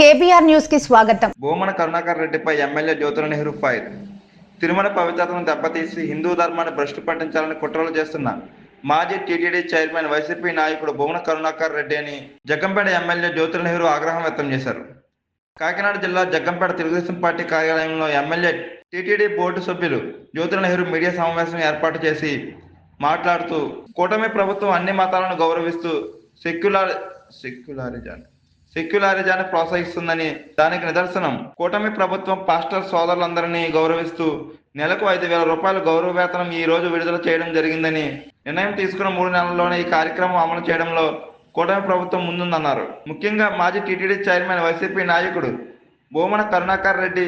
KBR న్యూస్కి స్వాగతం. భూమన కరుణాకర్ రెడ్డిపై ఎమ్మెల్యే జ్యోతుల నెహ్రూ ఫైర్. తిరుమల పవిత్రతను దెబ్బతీసి హిందూ ధర్మాన్ని భ్రష్టు పట్టించాలని కుట్రలు చేస్తున్న మాజీ టీటీడీ చైర్మన్ వైసీపీ నాయకుడు భువన కరుణాకర్ రెడ్డి అని జగ్గంపేట ఎమ్మెల్యే జ్యోతుల నెహ్రూ ఆగ్రహం వ్యక్తం చేశారు. కాకినాడ జిల్లా జగ్గంపేట తెలుగుదేశం పార్టీ కార్యాలయంలో ఎమ్మెల్యే టీటీడీ బోర్డు సభ్యులు జ్యోతుల నెహ్రూ మీడియా సమావేశం ఏర్పాటు చేసి మాట్లాడుతూ కూటమి ప్రభుత్వం అన్ని మతాలను గౌరవిస్తూ సెక్యులర్ సెక్యులరిజాన్ని సెక్యులారిజాన్ని ప్రోత్సహిస్తుందని దానికి నిదర్శనం. కూటమి ప్రభుత్వం పాస్టర్ సోదరులందరినీ గౌరవిస్తూ నెలకు ఐదు వేల రూపాయల గౌరవ వేతనం ఈ రోజు విడుదల చేయడం జరిగిందని నిర్ణయం తీసుకున్న మూడు నెలల్లోనే ఈ కార్యక్రమం అమలు చేయడంలో కూటమి ప్రభుత్వం ముందుందన్నారు. ముఖ్యంగా మాజీ టీటీడీ చైర్మన్ వైసీపీ నాయకుడు భూమన కరుణాకర్ రెడ్డి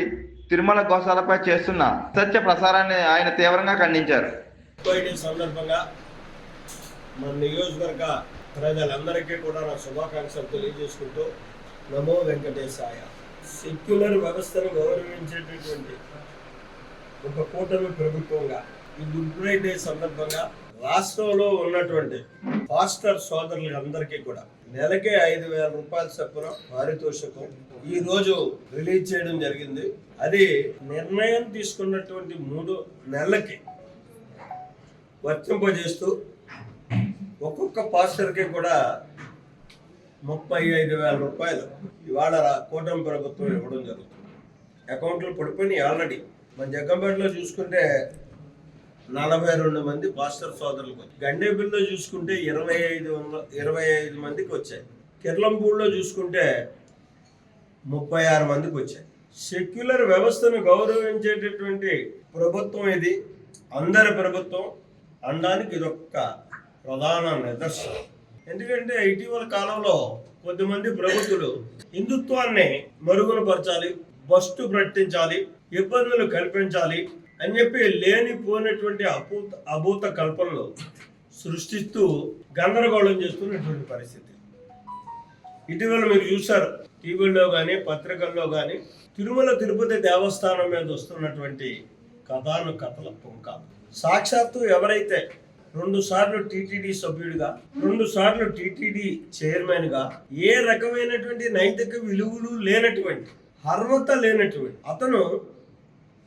తిరుమల గోశాలపై చేస్తున్న సత్య ప్రసారాన్ని ఆయన తీవ్రంగా ఖండించారు. సందర్భంగా మన నియోజకవర్గ ప్రజలందరికీ కూడా నా శుభాకాంక్షలు తెలియజేసుకుంటూ నమో వెంకటేశాయ. సెక్యులర్ వ్యవస్థను గౌరవించేటటువంటి ఒక కూటమి ప్రభుత్వంగా ఈ గుడ్ ఫ్రైడే సందర్భంగా రాష్ట్రంలో ఉన్నటువంటి పాస్టర్ సోదరులందరికీ కూడా నెలకే ఐదు వేల రూపాయల చొప్పున పారితోషికం ఈ రోజు రిలీజ్ చేయడం జరిగింది. అది నిర్ణయం తీసుకున్నటువంటి మూడు నెలలకి వర్తింపజేస్తూ ఒక్కొక్క పాస్టర్కి కూడా ముప్పై ఐదు వేల రూపాయలు ఇవాళ కూటమి ప్రభుత్వం ఇవ్వడం జరుగుతుంది. అకౌంట్లు పడిపోయినాయి ఆల్రెడీ. మన జగ్గంపేటలో చూసుకుంటే నలభై రెండు మంది పాస్టర్ సోదరులకు వచ్చాయి. గండేపల్లిలో చూసుకుంటే ఇరవై ఐదు వందల ఇరవై ఐదు మందికి వచ్చాయి. కిర్లంపూడిలో చూసుకుంటే ముప్పై ఆరు మందికి వచ్చాయి. సెక్యులర్ వ్యవస్థను గౌరవించేటటువంటి ప్రభుత్వం ఇది. అందరి ప్రభుత్వం అనడానికి ఇదొక్క ప్రధాన నిదర్శనం ఎందుకంటే ఇటీవల కాలంలో కొద్దిమంది ప్రబుద్ధులు హిందుత్వాన్ని మరుగునపరచాలి బస్టు ప్రకటించాలి ఇబ్బందులు కల్పించాలి అని చెప్పి లేనిపోయినటువంటి అభూత అభూత కల్పనలు సృష్టిస్తూ గందరగోళం చేస్తున్నటువంటి పరిస్థితి. ఇటీవల మీరు చూశారు టీవీల్లో కానీ పత్రికల్లో కానీ తిరుమల తిరుపతి దేవస్థానం మీద వస్తున్నటువంటి కథాను కథల పుంక సాక్షాత్తు ఎవరైతే రెండు సార్లు టీటీడీ సభ్యుడిగా రెండు సార్లు టీటీడీ చైర్మన్గా ఏ రకమైనటువంటి నైతిక విలువలు లేనటువంటి అర్హత లేనటువంటి అతను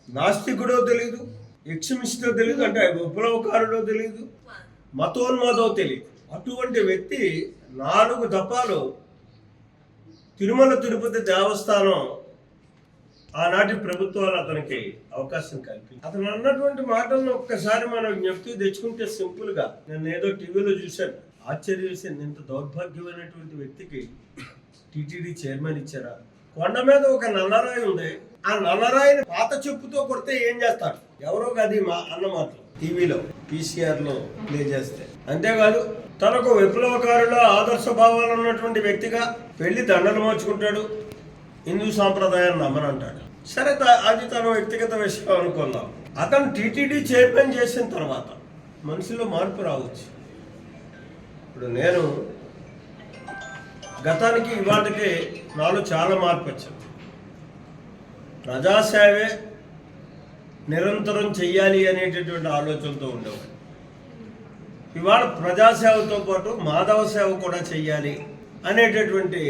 నాస్తికుడో తెలియదు ఎక్స్మిస్టో తెలియదు అంటే విప్లవకారుడో తెలియదు మతోన్మాదో తెలియదు అటువంటి వ్యక్తి నాలుగు దఫాలు తిరుమల తిరుపతి దేవస్థానం ఆనాటి ప్రభుత్వాలు అతనికి అవకాశం కల్పించి అతను అన్నటువంటి మాటలను ఒక్కసారి మనం జ్ఞప్తి తెచ్చుకుంటే సింపుల్గా. నేను ఏదో టీవీలో చూశాను. ఆశ్చర్య వేసింది ఇంత దౌర్భాగ్యమైనటువంటి వ్యక్తికి టీటీడీ చైర్మన్ ఇచ్చారా? కొండ మీద ఒక నల్లరాయి ఉంది. ఆ నల్లరాయిని పాత చెప్పుతో కొడితే ఏం చేస్తారు? ఎవరో కాదు మా అన్న మాటలు. టీవీలో పీసీఆర్లో ప్లే చేస్తే. అంతేకాదు తనకు విప్లవకారుల ఆదర్శ భావాలు ఉన్నటువంటి వ్యక్తిగా పెళ్ళి దండలు మార్చుకుంటాడు. హిందూ సాంప్రదాయాన్ని నమ్మనంటాడు. సరే అది తన వ్యక్తిగత విషయం అనుకుందాం. అతను టీటీడీ చైర్మన్ చేసిన తర్వాత మనిషిలో మార్పు రావచ్చు. ఇప్పుడు నేను గతానికి ఇవాటికి నాలో చాలా మార్పు వచ్చింది. ప్రజాసేవే నిరంతరం చెయ్యాలి అనేటటువంటి ఆలోచనతో ఉండేవాడు. ఇవాళ ప్రజాసేవతో పాటు మాధవ సేవ కూడా చెయ్యాలి అనేటటువంటి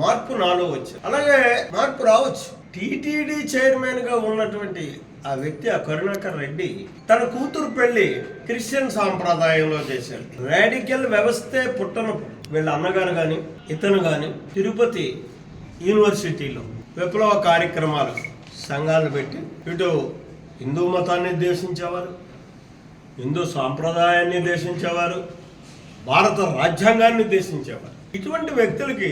మార్పు నాలో వచ్చింది. అలాగే మార్పు రావచ్చు. టీటీడీ చైర్మన్గా ఉన్నటువంటి ఆ వ్యక్తి ఆ కరుణాకర్ రెడ్డి తన కూతురు పెళ్ళి క్రిస్టియన్ సాంప్రదాయంలో చేశాడు రాడికల్ వ్యవస్థే పుట్టను వీళ్ళ అన్నగారు కానీ ఇతను కానీ తిరుపతి యూనివర్సిటీలో విప్లవ కార్యక్రమాలు సంఘాలు పెట్టి ఇటు హిందూ మతాన్ని దేశించేవారు హిందూ సాంప్రదాయాన్ని దేశించేవారు భారత రాజ్యాంగాన్ని దేశించేవారు ఇటువంటి వ్యక్తులకి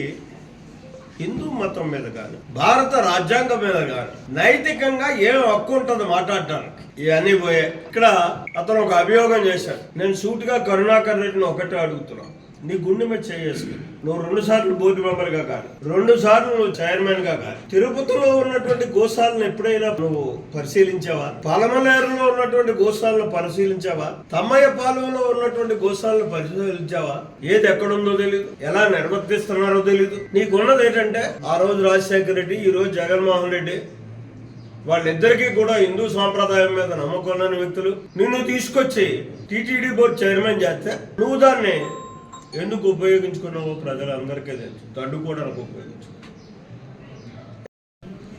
హిందూ మతం మీద కానీ భారత రాజ్యాంగం మీద కానీ నైతికంగా ఏం హక్కు ఉంటుంది మాట్లాడడానికి ఇవన్నీ పోయే. ఇక్కడ అతను ఒక అభియోగం చేశాడు. నేను సూటిగా కరుణాకర్ రెడ్డిని ఒకటే అడుగుతున్నాను నీ గుండె మీద చేసుకుని నువ్వు రెండు సార్లు బోర్డు మెంబర్గా కానీ రెండు సార్లు నువ్వు చైర్మన్గా కానీ తిరుపతిలో ఉన్నటువంటి గోశాలను ఎప్పుడైనా నువ్వు పరిశీలించావా? పాలమలేరులో ఉన్నటువంటి గోశాలను పరిశీలించావా? తమ్మయ్య పాలెంలో ఉన్నటువంటి గోశాలను పరిశీలించావా? ఏది ఎక్కడుందో తెలియదు ఎలా నిర్వర్తిస్తున్నారో తెలియదు నీకున్నది ఏంటంటే ఆ రోజు రాజశేఖర రెడ్డి ఈ రోజు జగన్మోహన్ రెడ్డి వాళ్ళిద్దరికీ కూడా హిందూ సాంప్రదాయం మీద నమ్మకం లేని వ్యక్తులు. నిన్ను తీసుకొచ్చి టీటీడీ బోర్డు చైర్మన్ చేస్తే నువ్వు దాన్ని ఎందుకు ఉపయోగించుకున్నావో ప్రజలందరికీ తెలుసు. దండుకోవడానికి ఉపయోగించు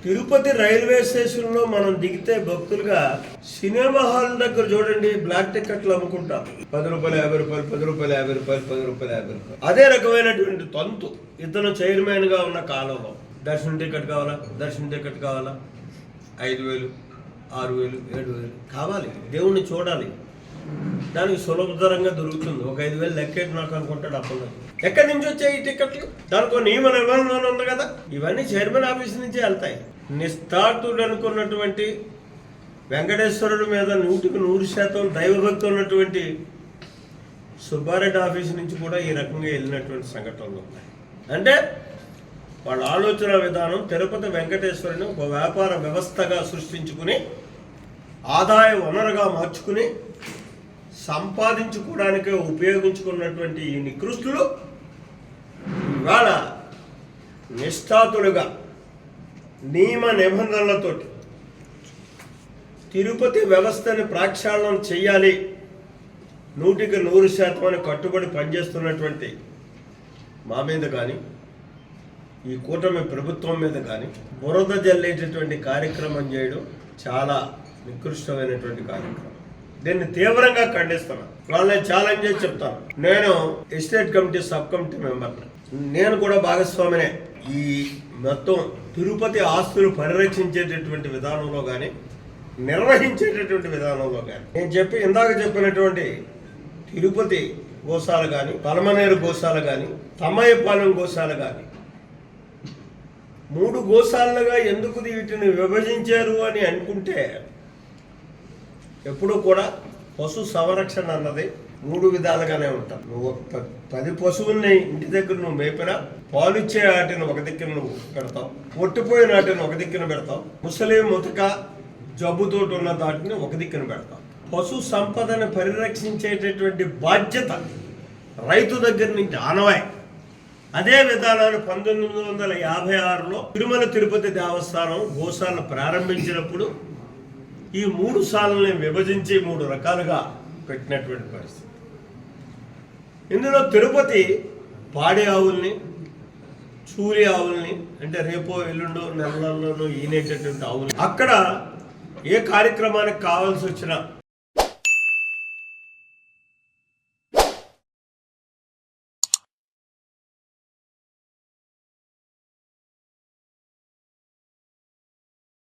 తిరుపతి రైల్వే స్టేషన్లో మనం దిగితే భక్తులుగా సినిమా హాల్ దగ్గర చూడండి బ్లాక్ టికెట్లు అమ్ముకుంటాం. పది రూపాయలు యాభై రూపాయలు పది రూపాయలు యాభై రూపాయలు పది రూపాయలు యాభై రూపాయలు. అదే రకమైనటువంటి తంతు. ఇతను చైర్మన్గా ఉన్న కాలంలో దర్శన టికెట్ కావాలా? దర్శన టికెట్ కావాలా? ఐదు వేలు ఆరు వేలు ఏడు వేలు కావాలి. దేవుణ్ణి చూడాలి. దానికి సులభతరంగా దొరుకుతుంది. ఒక ఐదు వేలు లెక్కేట్ నాకు అనుకుంటాడు అప్పుడు ఎక్కడి నుంచి వచ్చాయి ఈ టికెట్లు దానికి నియమ నిబంధన ఉంది కదా. ఇవన్నీ చైర్మన్ ఆఫీస్ నుంచే వెళ్తాయి. నిస్తార్థుడు అనుకున్నటువంటి వెంకటేశ్వరుడు మీద నూటికి నూరు శాతం దైవభక్తి ఉన్నటువంటి సుబ్బారెడ్డి ఆఫీస్ నుంచి కూడా ఈ రకంగా వెళ్ళినటువంటి సంఘటనలు ఉన్నాయి. అంటే వాళ్ళ ఆలోచన విధానం తిరుపతి వెంకటేశ్వరుని ఒక వ్యాపార వ్యవస్థగా సృష్టించుకుని ఆదాయ వనరుగా మార్చుకుని సంపాదించుకోవడానికే ఉపయోగించుకున్నటువంటి ఈ నికృష్టులు ఇవాళ నిష్ఠాతులుగా నియమ నిబంధనలతో తిరుపతి వ్యవస్థని ప్రక్షాళన చేయాలి. నూటికి నూరు శాతం అని కట్టుబడి పనిచేస్తున్నటువంటి మా మీద కానీ ఈ కూటమి ప్రభుత్వం మీద కానీ బురద జల్లేటటువంటి కార్యక్రమం చేయడం చాలా నికృష్టమైనటువంటి కార్యక్రమం. దీన్ని తీవ్రంగా ఖండిస్తున్నాను వాళ్ళని ఛాలెంజ్ చేసి చెప్తాను. నేను ఎస్టేట్ కమిటీ సబ్ కమిటీ మెంబర్ని. నేను కూడా భాగస్వామినే. ఈ మొత్తం తిరుపతి ఆస్తులు పరిరక్షించేటటువంటి విధానంలో కానీ నిర్వహించేటటువంటి విధానంలో కానీ నేను చెప్పి ఇందాక చెప్పినటువంటి తిరుపతి గోశాల కానీ పలమనేరు గోశాల కానీ తమ్మయ్యపాలెం గోశాల కానీ మూడు గోశాలలుగా ఎందుకు వీటిని విభజించారు అని అనుకుంటే ఎప్పుడూ కూడా పశు సంరక్షణ అన్నది మూడు విధాలుగానే ఉంటాం. నువ్వు ఒక పది పశువుల్ని ఇంటి దగ్గర నువ్వు మేపినా పాలిచ్చే వాటిని ఒక దిక్కున నువ్వు పెడతావు. ఒట్టిపోయిన వాటిని ఒక దిక్కున పెడతావు. ముసలి ముతక జబ్బుతోటి ఉన్న దాటిని ఒక దిక్కున పెడతావు. పశు సంపదను పరిరక్షించేటటువంటి బాధ్యత రైతు దగ్గర నుంచి ఆనవాయి. అదే విధానాన్ని పంతొమ్మిది వందల యాభై ఆరులో తిరుమల తిరుపతి దేవస్థానం గోశాలను ప్రారంభించినప్పుడు ఈ మూడు సాలను విభజించి మూడు రకాలుగా పెట్టినటువంటి పరిస్థితి. ఇందులో తిరుపతి పాడి ఆవుల్ని చూరి ఆవుల్ని అంటే రేపో ఎల్లుండో నెలలోనూ ఈనేటటువంటి ఆవులు అక్కడ ఏ కార్యక్రమానికి కావాల్సి వచ్చినా